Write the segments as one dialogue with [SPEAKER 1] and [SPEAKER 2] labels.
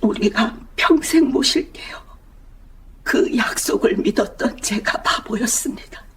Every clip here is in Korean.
[SPEAKER 1] 우리가 평생 모실게요. 그 약속을 믿었던 제가 바보였습니다.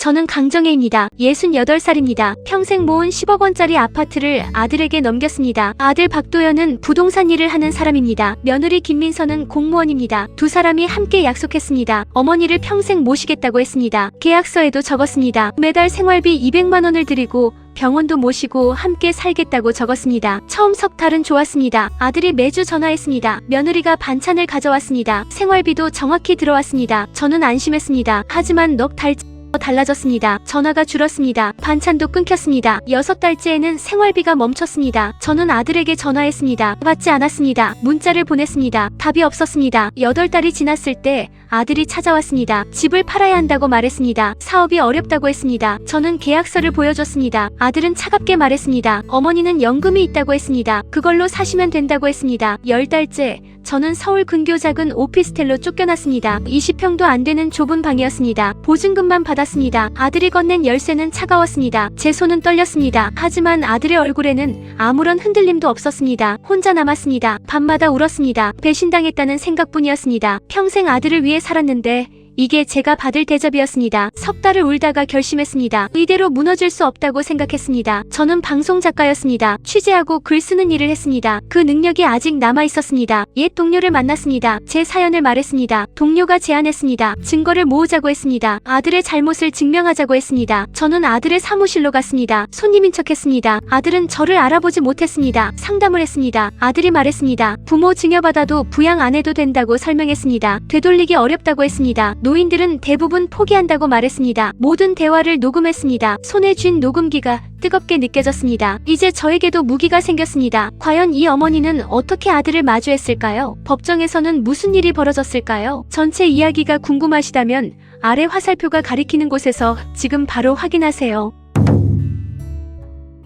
[SPEAKER 2] 저는 강정혜입니다. 68살입니다. 평생 모은 10억 원짜리 아파트를 아들에게 넘겼습니다. 아들 박도연은 부동산 일을 하는 사람입니다. 며느리 김민서는 공무원입니다. 두 사람이 함께 약속했습니다. 어머니를 평생 모시겠다고 했습니다. 계약서에도 적었습니다. 매달 생활비 200만 원을 드리고 병원도 모시고 함께 살겠다고 적었습니다. 처음 석 달은 좋았습니다. 아들이 매주 전화했습니다. 며느리가 반찬을 가져왔습니다. 생활비도 정확히 들어왔습니다. 저는 안심했습니다. 하지만 넉 달째 달라졌습니다. 전화가 줄었습니다. 반찬도 끊겼습니다. 여섯 달째에는 생활비가 멈췄습니다. 저는 아들에게 전화했습니다. 받지 않았습니다. 문자를 보냈습니다. 답이 없었습니다. 여덟 달이 지났을 때 아들이 찾아왔습니다. 집을 팔아야 한다고 말했습니다. 사업이 어렵다고 했습니다. 저는 계약서를 보여줬습니다. 아들은 차갑게 말했습니다. 어머니는 연금이 있다고 했습니다. 그걸로 사시면 된다고 했습니다. 열 달째 저는 서울 근교 작은 오피스텔로 쫓겨났습니다. 20평도 안 되는 좁은 방이었습니다. 보증금만 받았습니다. 아들이 건넨 열쇠는 차가웠습니다. 제 손은 떨렸습니다. 하지만 아들의 얼굴에는 아무런 흔들림도 없었습니다. 혼자 남았습니다. 밤마다 울었습니다. 배신당했다는 생각뿐이었습니다. 평생 아들을 위해 살았는데 이게 제가 받을 대접이었습니다. 석 달을 울다가 결심했습니다. 이대로 무너질 수 없다고 생각했습니다. 저는 방송 작가였습니다. 취재하고 글 쓰는 일을 했습니다. 그 능력이 아직 남아 있었습니다. 옛 동료를 만났습니다. 제 사연을 말했습니다. 동료가 제안했습니다. 증거를 모으자고 했습니다. 아들의 잘못을 증명하자고 했습니다. 저는 아들의 사무실로 갔습니다. 손님인 척했습니다. 아들은 저를 알아보지 못했습니다. 상담을 했습니다. 아들이 말했습니다. 부모 증여받아도 부양 안 해도 된다고 설명했습니다. 되돌리기 어렵다고 했습니다. 노인들은 대부분 포기한다고 말했습니다. 모든 대화를 녹음했습니다. 손에 쥔 녹음기가 뜨겁게 느껴졌습니다. 이제 저에게도 무기가 생겼습니다. 과연 이 어머니는 어떻게 아들을 마주했을까요? 법정에서는 무슨 일이 벌어졌을까요? 전체 이야기가 궁금하시다면 아래 화살표가 가리키는 곳에서 지금 바로 확인하세요.